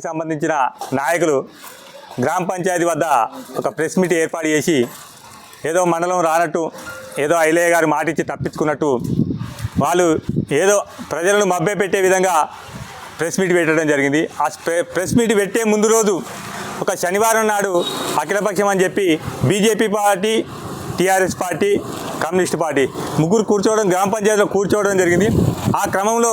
పార్టీకి సంబంధించిన నాయకులు గ్రామ పంచాయతీ వద్ద ఒక ప్రెస్ మీట్ ఏర్పాటు చేసి ఏదో మండలం రానట్టు ఏదో ఐలయ్య గారు మాటిచ్చి తప్పించుకున్నట్టు వాళ్ళు ఏదో ప్రజలను మభ్య పెట్టే విధంగా ప్రెస్ మీట్ పెట్టడం జరిగింది. ఆ ప్రెస్ మీట్ పెట్టే ముందు రోజు ఒక శనివారం నాడు అఖిలపక్షం అని చెప్పి BJP party TRS party communist party ముగ్గురు కూర్చోవడం గ్రామ పంచాయతీలో కూర్చోవడం జరిగింది. ఆ క్రమంలో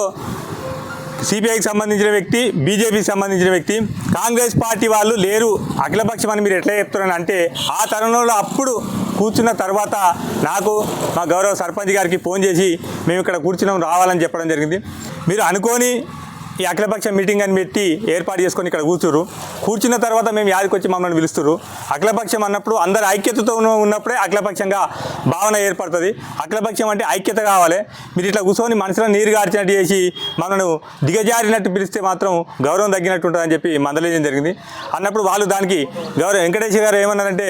సిపిఐకి సంబంధించిన వ్యక్తి బీజేపీకి సంబంధించిన వ్యక్తి కాంగ్రెస్ పార్టీ వాళ్ళు లేరు. అఖిలపక్షం అని మీరు ఎట్లా చెప్తున్నారని అంటే ఆ తరుణంలో అప్పుడు కూర్చున్న తర్వాత నాకు మా గౌరవ సర్పంచ్ గారికి ఫోన్ చేసి మేము ఇక్కడ కూర్చున్నాం రావాలని చెప్పడం జరిగింది. మీరు అనుకోని ఈ అఖిలపక్ష మీటింగ్ అని పెట్టి ఏర్పాటు చేసుకొని ఇక్కడ కూర్చురు కూర్చున్న తర్వాత మేము యాదికి వచ్చి మమ్మల్ని పిలుస్తురు అఖిలపక్షం అన్నప్పుడు అందరు ఐక్యతతో ఉన్నప్పుడే అఖిలపక్షంగా భావన ఏర్పడుతుంది. అఖిలపక్షం అంటే ఐక్యత కావాలి. మీరు ఇట్లా కూర్చొని మనసులో నీరు గార్చినట్టు చేసి మనను దిగజారినట్టు పిలిస్తే మాత్రం గౌరవం తగ్గినట్టు ఉంటుందని చెప్పి మందలేయడం జరిగింది. అన్నప్పుడు వాళ్ళు దానికి గౌరవ వెంకటేశ్వర గారు ఏమన్నారంటే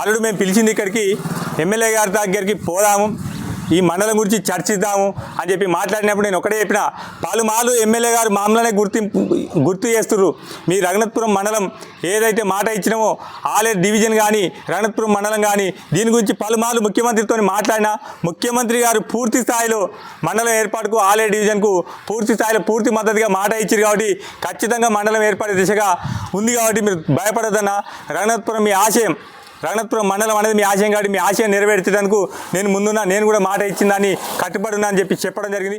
అల్లుడు మేము పిలిచింది ఇక్కడికి ఎమ్మెల్యే గారి దగ్గరికి పోదాము. ఈ మండలం గురించి చర్చిద్దాము అని చెప్పి మాట్లాడినప్పుడు నేను ఒకటే చెప్పిన. పలుమార్లు ఎమ్మెల్యే గారు మామూలనే గుర్తింపు గుర్తు చేస్తున్నారు మీ రఘునాథపురం మండలం ఏదైతే మాట ఇచ్చినామో ఆలేరు డివిజన్ కానీ రఘునాథపురం మండలం కానీ దీని గురించి పలుమార్లు ముఖ్యమంత్రితో మాట్లాడినా ముఖ్యమంత్రి గారు పూర్తి స్థాయిలో మండలం ఏర్పాటుకు ఆలేరు డివిజన్కు పూర్తి స్థాయిలో పూర్తి మద్దతుగా మాట ఇచ్చారు కాబట్టి ఖచ్చితంగా మండలం ఏర్పడే దిశగా ఉంది కాబట్టి మీరు భయపడదన్న రఘునాథపురం మీ ఆశయం రఘునాథపురం మండలం అనేది మీ ఆశయం కాబట్టి మీ ఆశయం నెరవేర్చడానికి నేను ముందున్నా నేను కూడా మాట ఇచ్చిందని కట్టుబడి ఉన్నా అని చెప్పి చెప్పడం జరిగింది.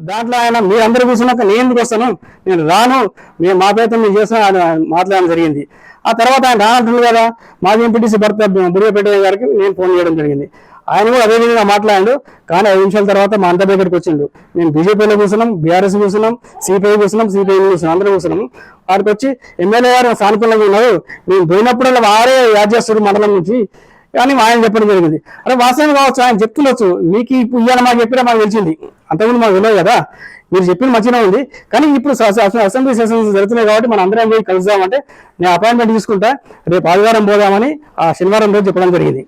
దాంట్లో ఆయన మీరందరూ కూర్చున్నాక నేను ఎందుకు వస్తాను? నేను రాను మేము మా ప్రయత్నం మేము చేస్తాను ఆయన మాట్లాడడం జరిగింది. ఆ తర్వాత ఆయన రానంటుంది కదా మాజీ ఎంపీటీసీ భర్త బుడిగపేట గారికి నేను ఫోన్ చేయడం జరిగింది. ఆయన కూడా అదే విధంగా మాట్లాడాడు. కానీ ఐదు నిమిషాల తర్వాత మా అంతా దగ్గరికి వచ్చిండు. నేను బీజేపీలో కూర్చున్నాం బీఆర్ఎస్ కూర్చున్నాం సిపిఐ కూర్చున్నాం సిపిఐ కూర్చున్నాం అందరూ కూర్చున్నాం. వాడికి వచ్చి ఎమ్మెల్యే గారు సానుకూలంగా ఉన్నారు. నేను పోయినప్పుడల్లా వారే యాడ్ చేస్తారు మండలం నుంచి. కానీ ఆయన చెప్పడం జరిగింది. అరే వాస్తవం కావచ్చు ఆయన చెప్తుండొచ్చు. మీకు ఇప్పుడు ఇవాళ మాకు చెప్పినా మాకు తెలిసింది. అంతకుముందు మాకు తెలియదు కదా. మీరు చెప్పిన మంచిగా ఉంది. కానీ ఇప్పుడు అసెంబ్లీ సెషన్స్ జరుగుతున్నాయి కాబట్టి మనం అందరం పోయి కలుద్దామంటే నేను అపాయింట్మెంట్ తీసుకుంటా. రేపు ఆదివారం పోదామని ఆ శనివారం రోజు చెప్పడం జరిగింది.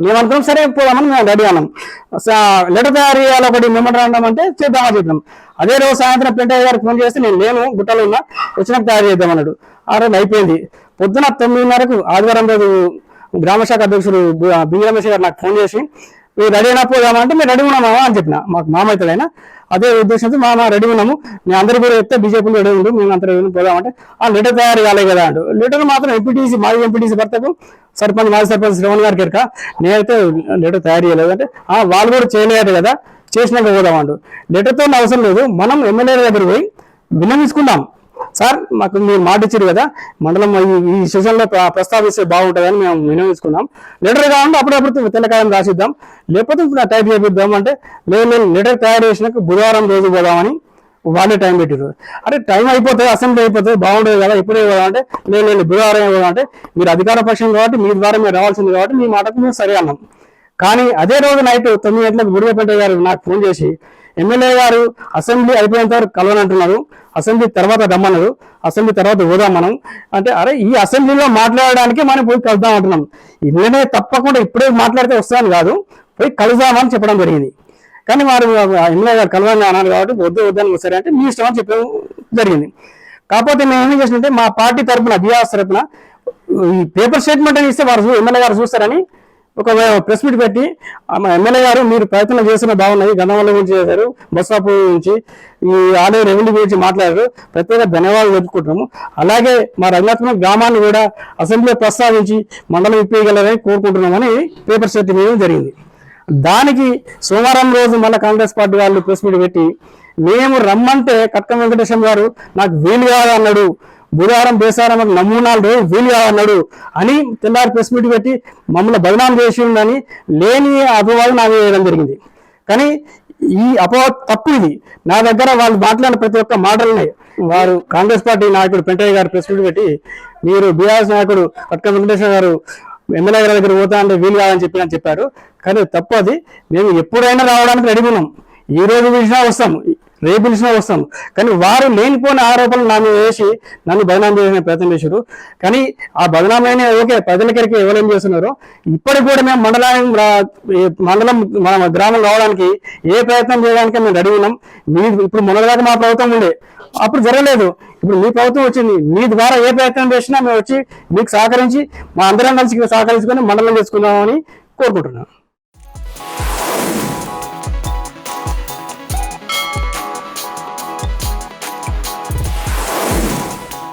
మేము అనుకున్నాం సరే పోదామని మేము రెడీ అన్నాం. స- లెటర్ తయారు చేయాలి ఒకటి మెమోరాండం అంటే చేద్దామని చెప్పినాం. అదే రోజు సాయంత్రం పెంటయ్య గారికి ఫోన్ చేస్తే నేను లేను గుట్టలో ఉన్నా వచ్చినప్పుడు తయారు చేద్దాం అన్నాడు. ఆ రోజు అయిపోయింది. పొద్దున తొమ్మిదిన్నరకు ఆదివారం రోజు గ్రామ శాఖ అధ్యక్షుడు బి- బి రమేష్ గారు నాకు ఫోన్ చేసి మీరు రెడీ అయినా పోదామంటే మేము రెడీ ఉన్నామా? అని చెప్పిన. మాకు మామైతులైనా అదే ఉద్దేశంతో మా మా రెడీ ఉన్నాము. మేము అందరి కూడా చెప్తే బీజేపీ రెడీ ఉండు మేము అంతా రెడీ పోదామంటే ఆ లెటర్ తయారు కాలే కదా అంటూ. లెటర్ మాత్రం ఎంపీటీసీ మాజీ ఎంపీటీసీ భర్తకు సర్పంచ్ మాజీ సర్పంచ్ శ్రవణ్ గారికి ఎరక. నేనైతే లెటర్ తయారు చేయలేదు అంటే "ఆ, వాళ్ళు కూడా చేయలేదు కదా చేసినాక పోదామంటు లెటర్తో అవసరం లేదు. మనం ఎమ్మెల్యే దగ్గర పోయి విన్నవించుకుందాం. సార్ మాకు మీరు మాట ఇచ్చారు కదా మండలం ఈ- ఈ సెషన్లో ప్రస్తావిస్తే బాగుంటుందని మేము వినియోగించుకున్నాం. లెటర్ కావాలంటే అప్పుడప్పుడు తెల్లకాయం రాసిద్దాం. లేకపోతే టైప్ చేపిద్దాం అంటే మేము లేదు లెటర్ తయారు చేసినాక బుధవారం రోజు పోదామని వాళ్ళే టైం పెట్టారు అరే టైం అయిపోతుంది అసెంబ్లీ అయిపోతుంది బాగుంటుంది కదా ఇప్పుడే కదా అంటే నేను బుధవారం పోదాం అంటే మీరు అధికార పక్షం కాబట్టి మీ ద్వారా మీరు రావాల్సింది కాబట్టి మీ మాటకు మేము సరే అన్నాం. కానీ అదే రోజు నైట్ తొమ్మిది గంటలకు బుడిగపేట గారు నాకు ఫోన్ చేసి ఎమ్మెల్యే గారు అసెంబ్లీ అయిపోయేంత వరకు కలవనంటున్నారు. అసెంబ్లీ తర్వాత రమ్మన్నారు. అసెంబ్లీ తర్వాత పోదాం మనం. అంటే అరే ఈ అసెంబ్లీలో మాట్లాడడానికి మనం పోయి కలుద్దాం అంటున్నాం. ఇన్ననే తప్పకుండా ఇప్పుడే మాట్లాడితే వస్తాను కాదు. పోయి కలుద్దామని చెప్పడం జరిగింది. కానీ వారు ఎమ్మెల్యే గారు కలవాలని అన్నారు కాబట్టి వద్దు వద్దని సరే అంటే మీ ఇష్టం అని చెప్పడం జరిగింది. కాకపోతే మేము ఏం చేసినట్టే మా పార్టీ తరపున బీఆర్ఎస్ తరఫున ఈ పేపర్ స్టేట్మెంట్ అని ఇస్తే వారు ఎమ్మెల్యే గారు చూస్తారని ఒక ప్రెస్ మీట్ పెట్టి ఆ మా ఎమ్మెల్యే గారు మీరు ప్రయత్నం చేసిన బాగున్నాయి గన్నవల్ల గురించి చేశారు బస్సాపు గురించి ఈ ఆలయ రెవెన్యూ గురించి మాట్లాడారు. ప్రత్యేక ధన్యవాదాలు చెప్పుకుంటున్నాము అలాగే మా రంగాత్మక గ్రామాన్ని కూడా అసెంబ్లీలో ప్రస్తావించి మండలం ఇప్పగలరని కోరుకుంటున్నామని పేపర్ సెట్ ఇవ్వడం జరిగింది. దానికి సోమవారం రోజు మళ్ళీ కాంగ్రెస్ పార్టీ వాళ్ళు ప్రెస్ మీట్ పెట్టి మేము రమ్మంటే కట్క వెంకటేశం గారు నాకు వీలు కాదన్నాడు. బుధవారం బేసారం నమూనాలు రోజు వీలు కాదన్నాడు అని తెల్లారి ప్రెస్ మీట్ పెట్టి మమ్మల్ని బదనాం చేసి ఉందని లేని అపవాదం నాకు వేయడం జరిగింది. కానీ ఈ అపవాదం తప్పు ఇది. నా దగ్గర వాళ్ళు మాట్లాడిన ప్రతి ఒక్క మాటలని వారు కాంగ్రెస్ పార్టీ నాయకుడు పెంటయ్య గారు ప్రెస్ మీట్ పెట్టి మీరు బీఆర్ఎస్ నాయకుడు కట్క వెంకటేశ్వర గారు ఎమ్మెల్యే గారి దగ్గర పోతా అంటే వీలు కాదని చెప్పి అని చెప్పారు. కానీ తప్పు అది. మేము ఎప్పుడైనా రావడానికి రెడీ ఉన్నాం. ఈ రోజు చూసినా వస్తాం. రేపు పిలిచినా వస్తాం కానీ వారు లేనిపోయిన ఆరోపణలు నా మీద వేసి నన్ను బదనాం చేసిన ప్రయత్నం చేశారు కానీ ఆ బదనామైన ఓకే ప్రజలకరికి ఎవరేం చేస్తున్నారో ఇప్పటికి కూడా మేము మండలానికి మండలం మన గ్రామం రావడానికి ఏ ప్రయత్నం చేయడానికి మేము రెడీ ఉన్నాం. మీ ఇప్పుడు మొన్నదాకా మా ప్రభుత్వం ఉండే. అప్పుడు జరగలేదు. ఇప్పుడు మీ ప్రభుత్వం వచ్చింది. మీ ద్వారా ఏ ప్రయత్నం చేసినా మేము వచ్చి మీకు సహకరించి మా అందరం కలిసి సహకరించుకొని మండలం చేసుకుందామని కోరుకుంటున్నాం.